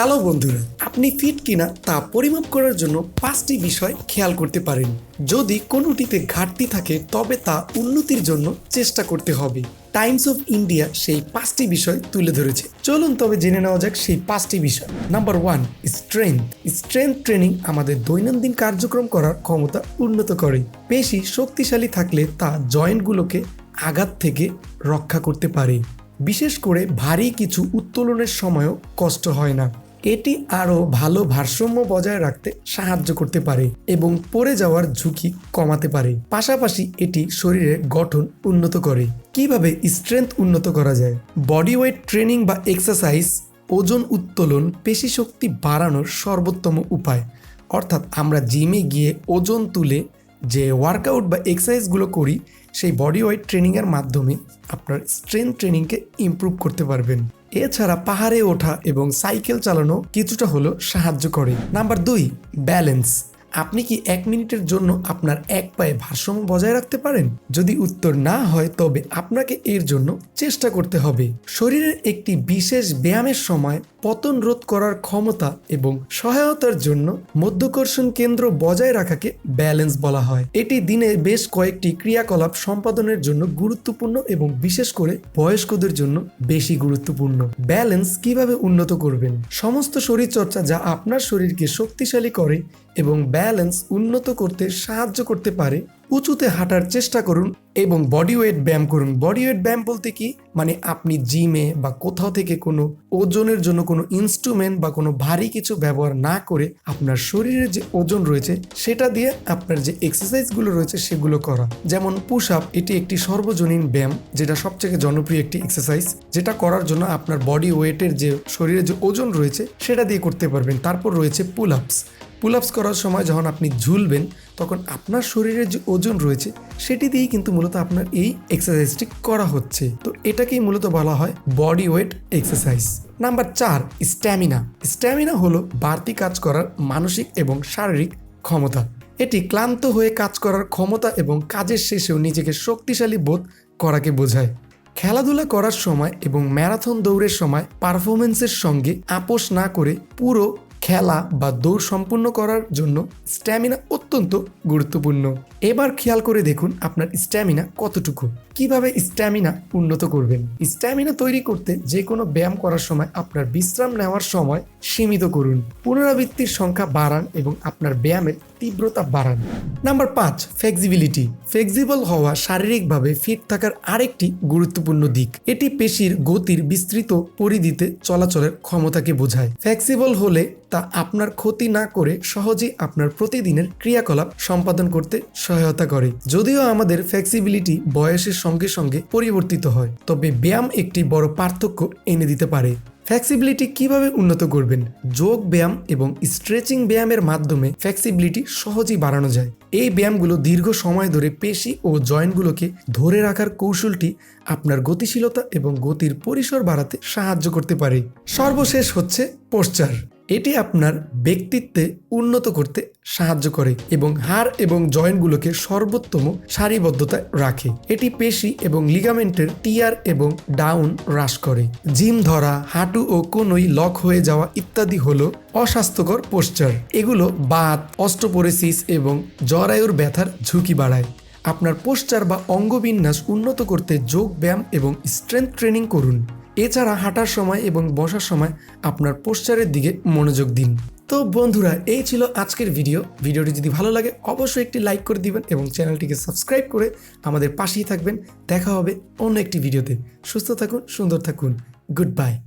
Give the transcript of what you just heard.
Hello বন্ধুরা, আপনি fit কিনা তা পরিমাপ করার জন্য পাঁচটি বিষয় খেয়াল করতে পারেন। যদি কোনোটিতে ঘাটতি থাকে, তবে তা উন্নতির জন্য চেষ্টা করতে হবে। টাইমস অফ ইন্ডিয়া সেই পাঁচটি বিষয় তুলে ধরেছে। চলুন তবে জেনে নেওয়া যাক সেই পাঁচটি বিষয়। Number one strength strength training আমাদের দৈনন্দিন কার্যক্রম করার ক্ষমতা উন্নত করে। পেশি শক্তিশালী থাকলে তা জয়েন্টগুলোকে আঘাত থেকে রক্ষা করতে পারে। বিশেষ করে ভারী কিছু উত্তোলনের সময়ও কষ্ট হয় না। এটি আরও ভালো ভারসাম্য বজায় রাখতে সাহায্য করতে পারে এবং পড়ে যাওয়ার ঝুঁকি কমাতে পারে। পাশাপাশি এটি শরীরের গঠন উন্নত করে। কীভাবে স্ট্রেংথ উন্নত করা যায়? বডি ওয়েট ট্রেনিং বা এক্সারসাইজ ওজন উত্তোলন পেশি শক্তি বাড়ানোর সর্বোত্তম উপায়। অর্থাৎ আমরা জিমে গিয়ে ওজন তুলে যে ওয়ার্কআউট বা এক্সারসাইজগুলো করি, সেই বডি ওয়েট ট্রেনিংয়ের মাধ্যমে আপনার স্ট্রেংথ ট্রেনিংকে ইমপ্রুভ করতে পারবেন। এছাড়া পাহাড়ে ওঠা এবং সাইকেল চালানো কিছুটা হলো সাহায্য করে। নাম্বার দুই, ব্যালেন্স। আপনি কি এক মিনিটের জন্য আপনার এক পায়ে ভারসাম্য বজায় রাখতে পারেন? যদি উত্তর না হয়, তবে আপনাকে এর জন্য চেষ্টা করতে হবে। শরীরের একটি বিশেষ ব্যায়ামের সময় পতন রোধ করার ক্ষমতা এবং সহায়তার জন্য মধ্যকর্ষণ কেন্দ্র বজায় রাখাকে ব্যালেন্স বলা হয়। এটি দিনে বেশ কয়েকটি ক্রিয়াকলাপ সম্পাদনের জন্য গুরুত্বপূর্ণ এবং বিশেষ করে বয়স্কদের জন্য বেশি গুরুত্বপূর্ণ। ব্যালেন্স কীভাবে উন্নত করবেন? সমস্ত শরীরচর্চা যা আপনার শরীরকে শক্তিশালী করে এবং ব্যালেন্স উন্নত করতে সাহায্য করতে পারে উঁচুতে হাঁটার চেষ্টা করুন এবং বডি ওয়েট ব্যায়াম করুন। বডি ওয়েট ব্যায়াম বলতে কি? মানে আপনি জিমে বা কোথাও থেকে কোনো ওজনের জন্য কোনো ইনস্ট্রুমেন্ট বা কোনো ভারী কিছু ব্যবহার না করে আপনার শরীরের যে ওজন রয়েছে, সেটা দিয়ে আপনার যে এক্সারসাইজগুলো রয়েছে, সেগুলো করা। যেমন পুশ আপ এটি একটি সর্বজনীন ব্যায়াম, যেটা সবথেকে জনপ্রিয় একটি এক্সারসাইজ যেটা করার জন্য আপনার বডি ওয়েটের যে শরীরে যে ওজন রয়েছে, সেটা দিয়ে করতে পারবেন। তারপর রয়েছে পুল আপস পুল আপস করার সময় যখন আপনি ঝুলবেন তখন আপনার শরীরের যে ওজন রয়েছে, সেটি দিয়েই কিন্তু মূলত আপনার এই এক্সারসাইজটি করা হচ্ছে। তো এটাকেই মূলত বলা হয় বডি ওয়েট এক্সারসাইজ নাম্বার চার স্ট্যামিনা স্ট্যামিনা হলো বাড়তি কাজ করার মানসিক এবং শারীরিক ক্ষমতা। এটি ক্লান্ত হয়ে কাজ করার ক্ষমতা এবং কাজের শেষেও নিজেকে শক্তিশালী বোধ করাকে বোঝায়। খেলাধুলা করার সময় এবং ম্যারাথন দৌড়ের সময় পারফরমেন্সের সঙ্গে আপোষ না করে পুরো খেলা বা দৌড় সম্পূর্ণ করার জন্য স্ট্যামিনা অত্যন্ত গুরুত্বপূর্ণ। এবার খেয়াল করে দেখুন আপনার স্ট্যামিনা কতটুকু। কীভাবে স্ট্যামিনা উন্নত করবেন? স্ট্যামিনা তৈরি করতে যে কোনো ব্যায়াম করার সময় আপনার বিশ্রাম নেওয়ার সময় সীমিত করুন। পুনরাবৃত্তির সংখ্যা বাড়ান এবং আপনার ব্যায়ামের তীব্রতা বাড়ান। নাম্বার পাঁচ ফ্লেক্সিবিলিটি ফ্লেক্সিবল হওয়া শারীরিকভাবে ফিট থাকার আরেকটি গুরুত্বপূর্ণ দিক। এটি পেশির গতির বিস্তৃত পরিধিতে চলাচলের ক্ষমতাকে বোঝায়। ফ্লেক্সিবল হলে তা আপনার ক্ষতি না করে সহজেই আপনার প্রতিদিনের ক্রিয়াকলাপ সম্পাদন করতে সহায়তা করে, যদিও আমাদের ফ্লেক্সিবিলিটি বয়সের সঙ্গে সঙ্গে পরিবর্তিত হয়। তবে ব্যায়াম একটি বড় পার্থক্য এনে দিতে পারে। ফ্লেক্সিবিলিটি কীভাবে উন্নত করবেন? যোগ ব্যায়াম এবং স্ট্রেচিং ব্যায়ামের মাধ্যমে ফ্লেক্সিবিলিটি সহজেই বাড়ানো যায়। এই ব্যায়ামগুলো দীর্ঘ সময় ধরে পেশি ও জয়েন্টগুলোকে ধরে রাখার কৌশলটি আপনার গতিশীলতা এবং গতির পরিসর বাড়াতে সাহায্য করতে পারে। সর্বশেষ হচ্ছে পোশ্চার এটি আপনার ব্যক্তিত্বে উন্নত করতে সাহায্য করে এবং হাড় এবং জয়েন্টগুলোকে সর্বোত্তম সারিবদ্ধতায় রাখে। এটি পেশি এবং লিগামেন্টের টিয়ার এবং ডাউন হ্রাস করে। জিম ধরা, হাঁটু ও কোনোই লক হয়ে যাওয়া ইত্যাদি হলো অস্বাস্থ্যকর পোশ্চার। এগুলো বাত, অস্টোপোরেসিস এবং জরায়ুর ব্যথার ঝুঁকি বাড়ায়। আপনার পোশ্চার বা অঙ্গবিন্যাস উন্নত করতে যোগ ব্যায়াম এবং স্ট্রেংথ ট্রেনিং করুন। এছাড়া হাঁটার সময় এবং বসার সময় আপনার পোশ্চারের দিকে মনোযোগ দিন। তো বন্ধুরা, এই ছিল আজকের ভিডিও ভিডিওটি যদি ভালো লাগে, অবশ্যই একটি লাইক করে দিবেন এবং চ্যানেলটিকে সাবস্ক্রাইব করে আমাদের পাশেই থাকবেন। দেখা হবে অন্য একটি ভিডিওতে সুস্থ থাকুন, সুন্দর থাকুন। Good bye